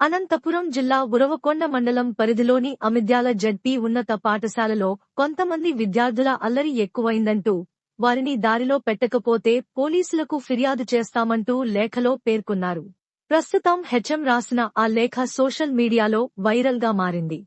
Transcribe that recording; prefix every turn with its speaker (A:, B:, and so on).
A: అనంతపురం జిల్లా ఉరవకొండ మండలం పరిధిలోని అమిద్యాల జడ్పీ ఉన్నత పాఠశాలలో కొంతమంది విద్యార్థుల అల్లరి ఎక్కువైందంటూ వారిని దారిలో పెట్టకపోతే పోలీసులకు ఫిర్యాదు చేస్తామంటూ లేఖలో పేర్కొన్నారు. ప్రస్తుతం హెచ్ఎం రాసిన ఆ లేఖ సోషల్ మీడియాలో వైరల్గా మారింది.